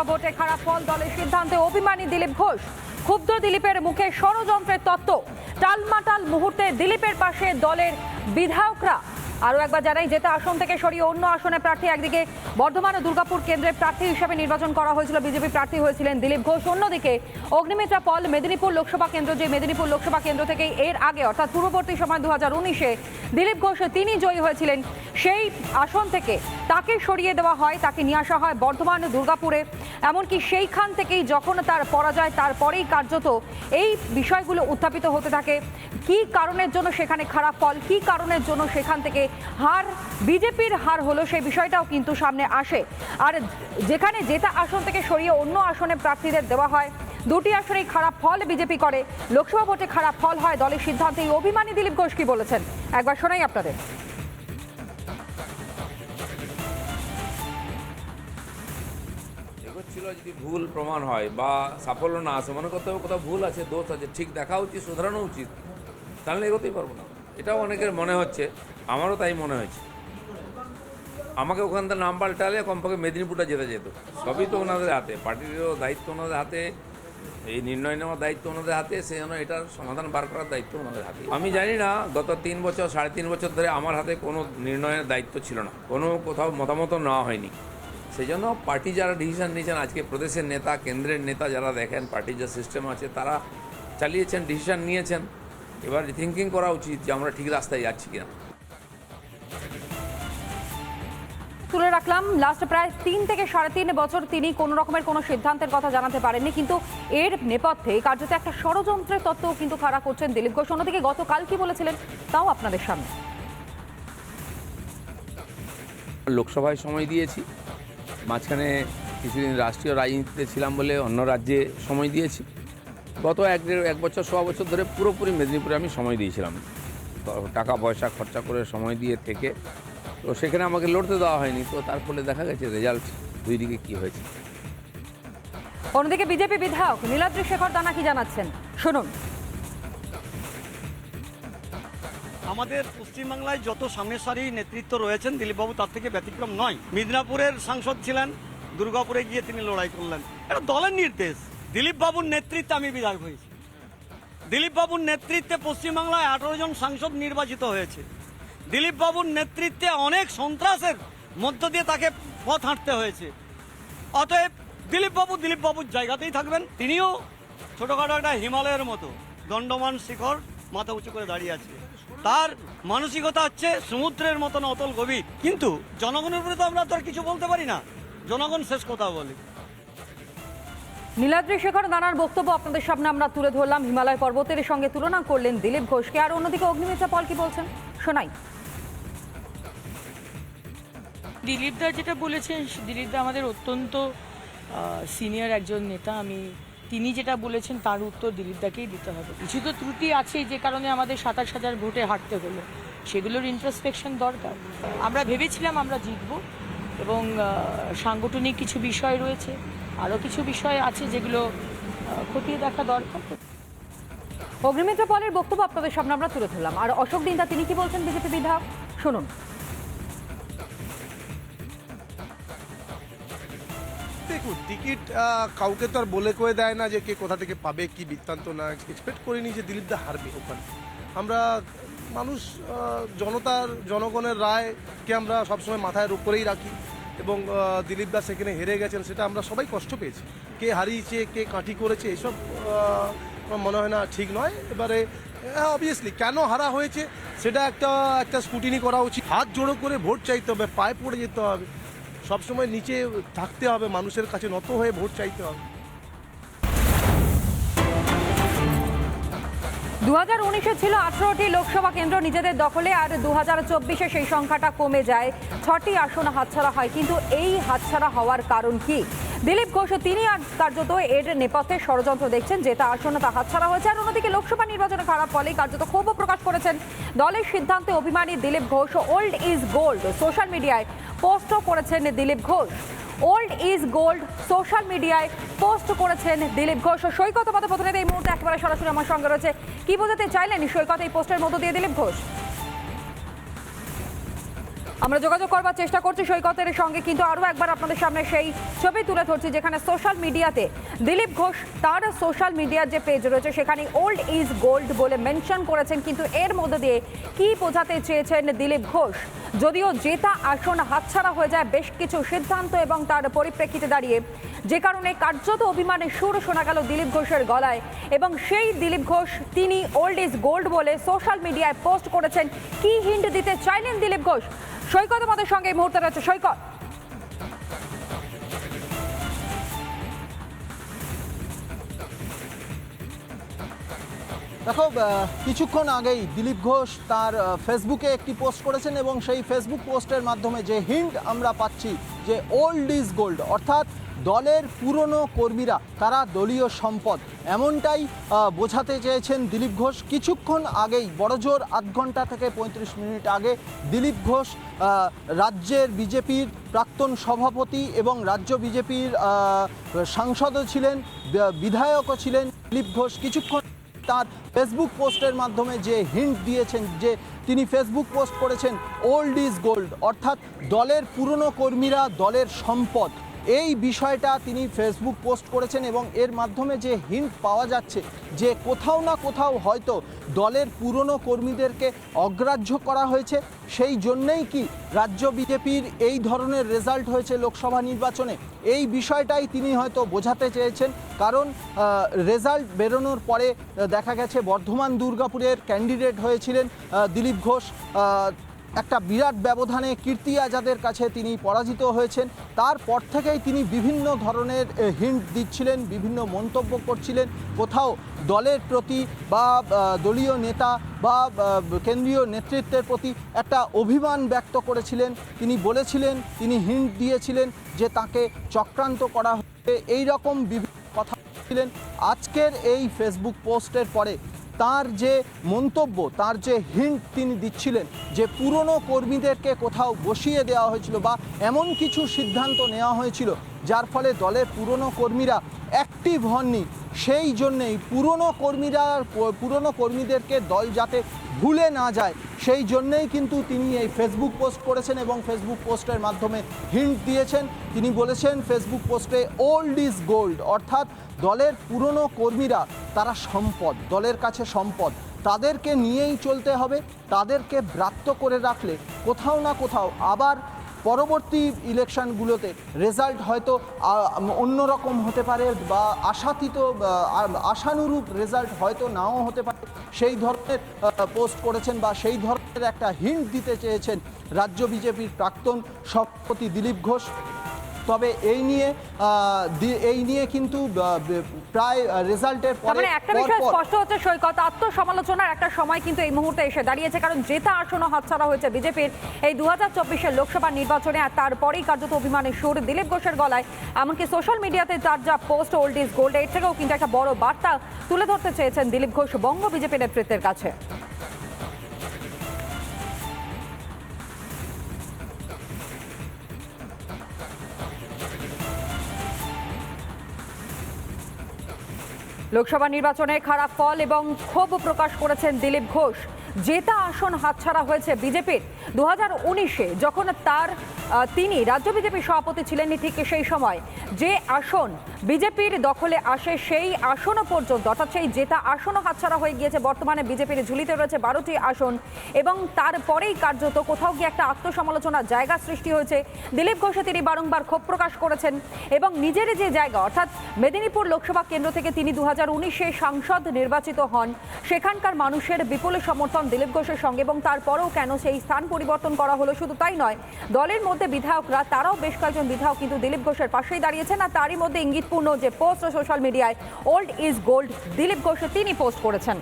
লোকসভা ভোটে খারাপ ফল দলের সিদ্ধান্তে অভিমানী দিলীপ ঘোষ। ক্ষুব্ধ দিলীপের মুখে ষড়যন্ত্রের তত্ত্ব। টালমাটাল মুহূর্তে দিলীপের পাশে দলের বিধায়করা আরও একবার জানাই, যেতে আসন থেকে সরিয়ে অন্য আসনে প্রার্থী একদিকে বর্ধমান ও দুর্গাপুর কেন্দ্রে প্রার্থী হিসেবে নির্বাচন করা হয়েছিল। বিজেপি প্রার্থী হয়েছিলেন দিলীপ ঘোষ। অন্যদিকে অগ্নিমিত্রা পল, মেদিনীপুর লোকসভা কেন্দ্র, যে মেদিনীপুর লোকসভা কেন্দ্র থেকে এর আগে, অর্থাৎ পূর্ববর্তী সময় দু হাজার উনিশে দিলীপ ঘোষ তিনি জয়ী হয়েছিলেন, সেই আসন থেকে তাকে সরিয়ে দেওয়া হয়, তাকে নিয়ে আসা হয় বর্ধমান দুর্গাপুরে। এমনকি সেইখান থেকেই যখন তার পরাজয়, তারপরেই কার্যত এই বিষয়গুলো উত্থাপিত হতে থাকে। কি কারণের জন্য সেখানে খারাপ ফল, কি কারণের জন্য সেখান থেকে হার, বিজেপির হার হলো সেই বিষয়টাও কিন্তু সামনে আসে। আর যেখানে যেটা আসন থেকে সরিয়ে অন্য আসনে প্রার্থীদের দেওয়া হয়, দুটি আসনেই খারাপ ফল বিজেপি করে। লোকসভা ভোটে খারাপ ফল হয় দলের সিদ্ধান্তে অভিমানী দিলীপ ঘোষ কি বলেছেন? একবার শোনাই আপনাদের। যদি ভুল প্রমাণ হয় বা সাফল্য না আসে, মনে করতে হবে কোথাও ভুল আছে, দোষ আছে, ঠিক দেখা উচিত, শুধরানো উচিত। তাহলে এগোতেই পারব না। এটাও অনেকের মনে হচ্ছে, আমারও তাই মনে হয়েছে। আমাকে ওখান থেকে নাম পাল্টালে কমপক্ষে মেদিনীপুরটা যেতে যেত। সবই তো ওনাদের হাতে, পার্টিরও দায়িত্ব ওনাদের হাতে, এই নির্ণয় নেওয়ার দায়িত্ব ওনাদের হাতে, সে জন্য এটার সমাধান বার করার দায়িত্ব ওনাদের হাতে। আমি জানি না, গত তিন বছর, সাড়ে তিন বছর ধরে আমার হাতে কোনো নির্ণয়ের দায়িত্ব ছিল না। কোনো কোথাও মতামত নেওয়া হয়নি। সেই জন্য পার্টি যারা ডিসিশন নিয়েছেন, আজকে প্রদেশের নেতা, কেন্দ্রের নেতা যারা দেখেন, পার্টির যা সিস্টেম আছে, তারা চালিয়েছেন, ডিসিশন নিয়েছেন। এবার থিঙ্কিং করা উচিত যে আমরা ঠিক রাস্তায় যাচ্ছি কিনা। তুলে রাখলাম। লাস্ট প্রায় তিন থেকে সাড়ে তিন বছর তিনি কোনো রকমের কোনো সিদ্ধান্তের কথা জানাতে পারেননি কিন্তু এর নেপথ্যে কার্যত একটা ষড়যন্ত্রের তত্ত্বও কিন্তু খাড়া করছেন দিলীপ ঘোষ। অন্যদিকে গতকাল কি বলেছিলেন তাও আপনাদের সামনে। লোকসভায় সময় দিয়েছি। মাঝখানে কিছুদিন রাষ্ট্রীয় রাজনীতিতে ছিলাম বলে অন্য রাজ্যে সময় দিয়েছি। গত এক দেড় এক বছর সোয়া বছর ধরে পুরোপুরি মেদিনীপুরে আমি সময় দিয়েছিলাম। তো টাকা পয়সা খরচা করে সময় দিয়ে থেকে। তো সেখানে আমাকে লড়তে দেওয়া হয়নি। তো তার ফলে দেখা গেছে রেজাল্ট দুই দিকে কী হয়েছে। অন্যদিকে বিজেপি বিধায়ক নীলাদ্রি শেখর দানা কি জানাচ্ছেন? শুনুন। আমাদের পশ্চিমবাংলায় যত সামনের সারি নেতৃত্ব রয়েছেন দিলীপবাবু তার থেকে ব্যতিক্রম নয়। মিদনাপুরের সাংসদ ছিলেন দুর্গাপুরে গিয়ে তিনি লড়াই করলেন। এটা দলের নির্দেশ। দিলীপবাবুর নেতৃত্বে আমি বিধায়ক হয়েছি। দিলীপবাবুর নেতৃত্বে পশ্চিমবাংলায় আঠারো জন সাংসদ নির্বাচিত হয়েছে। দিলীপবাবুর নেতৃত্বে অনেক সন্ত্রাসের মধ্য দিয়ে তাকে পথ হাঁটতে হয়েছে। অতএব দিলীপবাবু দিলীপবাবুর জায়গাতেই থাকবেন। তিনিও ছোটোখাটো একটা হিমালয়ের মতো দণ্ডমান শিখর মাথা উঁচু করে দাঁড়িয়ে আছে। তার মানসিকতা হচ্ছে সমুদ্রের মতন অতল গভীর। কিন্তু জনগণের উপরে তো আমরা তো আর কিছু বলতে পারি না। জনগণ শেষ কথা বলে। নীলাদ্রি শেখর দানার বক্তব্য আপনাদের সামনে আমরা তুলে ধরলাম। হিমালয় পর্বতের সঙ্গে তুলনা করলেন দিলীপ ঘোষকে। আর অন্যদিকে অগ্নিমিত্রা পল কি বলছেন? শোনাই। দিলীপ দা যেটা বলেছেন দিলীপ দা আমাদের অত্যন্ত সিনিয়র একজন নেতা। আমি, তিনি যেটা বলেছেন, তার উত্তর দিলীপদাকেই দিতে হবে। কিছু তো ত্রুটি আছে যে কারণে আমাদের সাতাশ হাজার ভোটে হারতে হলো। সেগুলোর ইন্ট্রোস্পেকশন দরকার। আমরা ভেবেছিলাম আমরা জিতব এবং সাংগঠনিক কিছু বিষয় রয়েছে। আরও কিছু বিষয় আছে যেগুলো খতিয়ে দেখা দরকার। অগ্নিমিত্রা পলের বক্তব্য আপনাদের সামনে আমরা তুলে ধরলাম। আর অশোক দিনদা তিনি কি বলছেন বিজেপি বিধায়ক? শুনুন। দেখুন, টিকিট কাউকে তো আর বলে কয়ে দেয় না যে কে কোথা থেকে পাবে, কি বৃত্তান্ত না এক্সপেক্ট করিনি যে দিলীপ দা হারবে ওখানে। আমরা মানুষ জনতার, জনগণের রায়কে আমরা সবসময় মাথায় উপরেই রাখি। এবং দিলীপ দাস এখানে হেরে গেছেন, সেটা আমরা সবাই কষ্ট পেয়েছি। কে হারিয়েছে, কে কাঠি করেছে, এসব মনে হয় না ঠিক নয়। এবারে অবভিয়াসলি কেন হারা হয়েছে, সেটা একটা একটা স্কুটিনি করা উচিত। হাত জোড়ো করে ভোট চাইতে হবে, পায়ে পড়ে যেতে হবে। সবসময় নিচে থাকতে হবে, মানুষের কাছে নত হয়ে ভোট চাইতে হবে। দু হাজার উনিশে ছিল আঠারোটি লোকসভা কেন্দ্র নিজেদের দখলে, আর দু হাজার চব্বিশে সেই সংখ্যাটা কমে যায়। ছটি আসন হাতছাড়া হয়, কিন্তু এই হাতছাড়া হওয়ার কারণ কি? দিলীপ ঘোষ, তিনি আর কার্যত এর নেপথ্যে ষড়যন্ত্র দেখছেন যেটা আসন তা হাতছাড়া হয়েছে, আর অন্যদিকে লোকসভা নির্বাচনে খারাপ ফলেই কার্যত ক্ষোভও প্রকাশ করেছেন দলের সিদ্ধান্তে অভিমানী Dilip Ghosh, old is gold. Social মিডিয়ায় পোস্টও করেছেন Dilip Ghosh. Old is gold social মিডিয়ায় পোস্ট করেছেন দিলীপ ঘোষ। সৈকত পথে প্রতিনিধি এই মুহূর্তে একেবারে সরাসরি আমার সঙ্গে রয়েছে। কি বোঝাতে চাইলেন সৈকত এই পোস্টের মধ্য দিয়ে দিলীপ ঘোষ? আমরা যোগাযোগ করবার চেষ্টা করছি সৈকতের সঙ্গে, কিন্তু আরও একবার আপনাদের সামনে সেই ছবি তুলে ধরছি যেখানে সোশ্যাল মিডিয়াতে দিলীপ ঘোষ, তার সোশ্যাল মিডিয়ার যে পেজ রয়েছে সেখানে ওল্ড ইজ গোল্ড বলে মেনশন করেছেন, কিন্তু এর মধ্যে দিয়ে কি বোঝাতে চেয়েছেন দিলীপ ঘোষ? যদিও জেতা আসন হাতছাড়া হয়ে যায়, বেশ কিছু সিদ্ধান্ত এবং তার পরিপ্রেক্ষিতে দাঁড়িয়ে যে কারণে কার্যত অভিমানের সুর শোনা গেল দিলীপ ঘোষের গলায় এবং সেই দিলীপ ঘোষ, তিনি ওল্ড ইজ গোল্ড বলে সোশ্যাল মিডিয়ায় পোস্ট করেছেন। কি হিন্ট দিতে চাইলেন দিলীপ ঘোষ? সৈকত আমাদের সঙ্গে এই মুহূর্তে রয়েছে। সৈকত। দেখো কিছুক্ষণ আগেই দিলীপ ঘোষ তার ফেসবুকে একটি পোস্ট করেছেন এবং সেই ফেসবুক পোস্টের মাধ্যমে যে হিন্ট আমরা পাচ্ছি যে ওল্ড ইজ গোল্ড অর্থাৎ দলের পুরনো কর্মীরা তারা দলীয় সম্পদ। এমনটাই বোঝাতে চেয়েছেন দিলীপ ঘোষ। কিছুক্ষণ আগেই বড়জোর আধ ঘণ্টা থেকে পঁয়ত্রিশ মিনিট আগে দিলীপ ঘোষ রাজ্যের বিজেপির প্রাক্তন সভাপতি এবং রাজ্য বিজেপির সাংসদও ছিলেন বিধায়কও ছিলেন দিলীপ ঘোষ। কিছুক্ষণ তার ফেসবুক পোস্টের মাধ্যমে যে হিন্ট দিয়েছেন, যে তিনি ফেসবুক পোস্ট করেছেন, ওল্ড ইজ গোল্ড অর্থাৎ দলের পুরনো কর্মীরা দলের সম্পদ। এই বিষয়টা তিনি ফেসবুক পোস্ট করেছেন এবং এর মাধ্যমে যে হিন্ট পাওয়া যাচ্ছে যে কোথাও না কোথাও হয়তো দলের পুরনো কর্মীদেরকে অগ্রাহ্য করা হয়েছে, সেই জন্যেই কি রাজ্য বিজেপির এই ধরনের রেজাল্ট হয়েছে লোকসভা নির্বাচনে? এই বিষয়টাই তিনি হয়তো বোঝাতে চেয়েছেন, কারণ রেজাল্ট বেরোনোর পরে দেখা গেছে বর্ধমান দুর্গাপুরের ক্যান্ডিডেট হয়েছিলেন দিলীপ ঘোষ। একটা বিরাট ব্যবধানে কীর্তি আজাদের কাছে তিনি পরাজিত হয়েছেন, তারপর থেকেই তিনি বিভিন্ন ধরনের হিন্ট দিচ্ছিলেন, বিভিন্ন মন্তব্য করছিলেন। কোথাও দলের প্রতি বা দলীয় নেতা বা কেন্দ্রীয় নেতৃত্বের প্রতি একটা অভিমান ব্যক্ত করেছিলেন। তিনি বলেছিলেন, তিনি হিন্ট দিয়েছিলেন যে তাকে চক্রান্ত করা হচ্ছে এই রকম বিভিন্ন কথা ছিলেন আজকের এই ফেসবুক পোস্টের পরে তার যে মন্তব্য, তার যে হিন্ট তিনি দিচ্ছিলেন যে পুরনো কর্মীদেরকে কোথাও বসিয়ে দেওয়া হয়েছিল বা এমন কিছু সিদ্ধান্ত নেওয়া হয়েছিল, যার ফলে দলের পুরনো কর্মীরা অ্যাক্টিভ হননি। সেই জন্যেই পুরনো কর্মীরা, পুরনো কর্মীদেরকে দল যাতে ভুলে না যায়। সেই জন্যেই কিন্তু তিনি এই ফেসবুক পোস্ট করেছেন এবং ফেসবুক পোস্টের মাধ্যমে হিন্ট দিয়েছেন। তিনি বলেছেন ফেসবুক পোস্টে ওল্ড ইজ গোল্ড অর্থাৎ দলের পুরনো কর্মীরা, তারা সম্পদ, দলের কাছে সম্পদ। তাদেরকে নিয়েই চলতে হবে, তাদেরকে ব্রাত্য করে রাখলে কোথাও না কোথাও আবার পরবর্তী ইলেকশনগুলোতে রেজাল্ট হয়তো অন্যরকম হতে পারে বা আশাতীত আশানুরূপ রেজাল্ট হয়তো নাও হতে পারে। সেই ধরনের পোস্ট করেছেন বা সেই ধরনের একটা হিন্ট দিতে চেয়েছেন রাজ্য বিজেপির প্রাক্তন সভাপতি দিলীপ ঘোষ। তবে এই নিয়ে এই নিয়ে কিন্তু প্রায় রেজাল্টের পরে মানে একটা বিষয় স্পষ্ট হচ্ছে সৈকত আত্মসমালোচনার একটা সময় কিন্তু এই মুহূর্তে এসে দাঁড়িয়েছে কারণ জেতা আসনও হাতছাড়া হয়েছে বিজেপির এই দু হাজার চব্বিশের লোকসভা নির্বাচনে আর তারপরেই কার্যত অভিমানের সুর দিলীপ ঘোষের গলায় এমনকি সোশ্যাল মিডিয়াতে তার যা পোস্ট ওল্ড ইজ গোল্ড এর থেকেও কিন্তু একটা বড় বার্তা তুলে ধরতে চেয়েছেন দিলীপ ঘোষ বঙ্গ বিজেপি নেতৃত্বের কাছে। লোকসভা নির্বাচনে খারাপ ফল এবং ক্ষোভ প্রকাশ করেছেন দিলীপ ঘোষ। জেতা আসন হাতছাড়া হয়েছে বিজেপির। দু হাজার যখন তার তিনি রাজ্য বিজেপির সভাপতি ছিলেন ঠিক সেই সময়। যে আসন বিজেপির দখলে আসে সেই আসনও পর্যন্ত, অর্থাৎ সেই জেতা আসনও হাতছাড়া হয়ে গিয়েছে বর্তমানে বিজেপির ঝুলিতে রয়েছে বারোটি আসন এবং তারপরেই কার্যত কোথাও গিয়ে একটা আত্মসমালোচনার জায়গা সৃষ্টি হয়েছে। দিলীপ ঘোষে তিনি বারংবার ক্ষোভ প্রকাশ করেছেন এবং নিজের যে জায়গা, অর্থাৎ মেদিনীপুর লোকসভা কেন্দ্র থেকে তিনি দু হাজার সাংসদ নির্বাচিত হন। সেখানকার মানুষের বিপুল সমর্থন দিলীপ ঘোষের সঙ্গে এবং তারপরেও কেন সেই স্থান পরিবর্তন করা হলো শুধু তাই নয়, দলের মধ্যে বিধায়করা, তারাও বেশ কয়েকজন বিধায়ক কিন্তু দিলীপ ঘোষের পাশেই দাঁড়িয়েছেন আর তারই মধ্যে ইঙ্গিতপূর্ণ যে পোস্ট সোশ্যাল মিডিয়ায় old is gold Dilip Ghosh তিনি পোস্ট করেছেন।